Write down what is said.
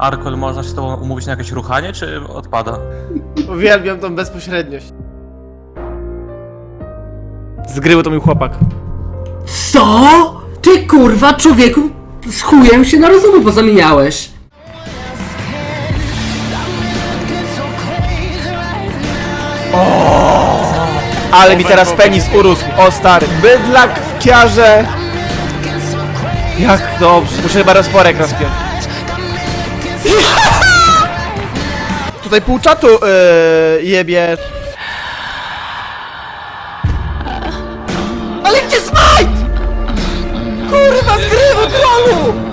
Arkol, można się z tobą umówić na jakieś ruchanie, czy odpada? Uwielbiam tą bezpośredniość. Zgrywał to mój chłopak. Co? Ty kurwa, człowieku, z chujem się na rozumu pozamieniałeś. Ale mi teraz penis urósł. O stary. Bydlak w kiarze. Jak dobrze. Muszę chyba rozporek rozpiąć. Tutaj pół czatu yy, jebie. Ale gdzie Smite? Kurwa, zgrywa trolu!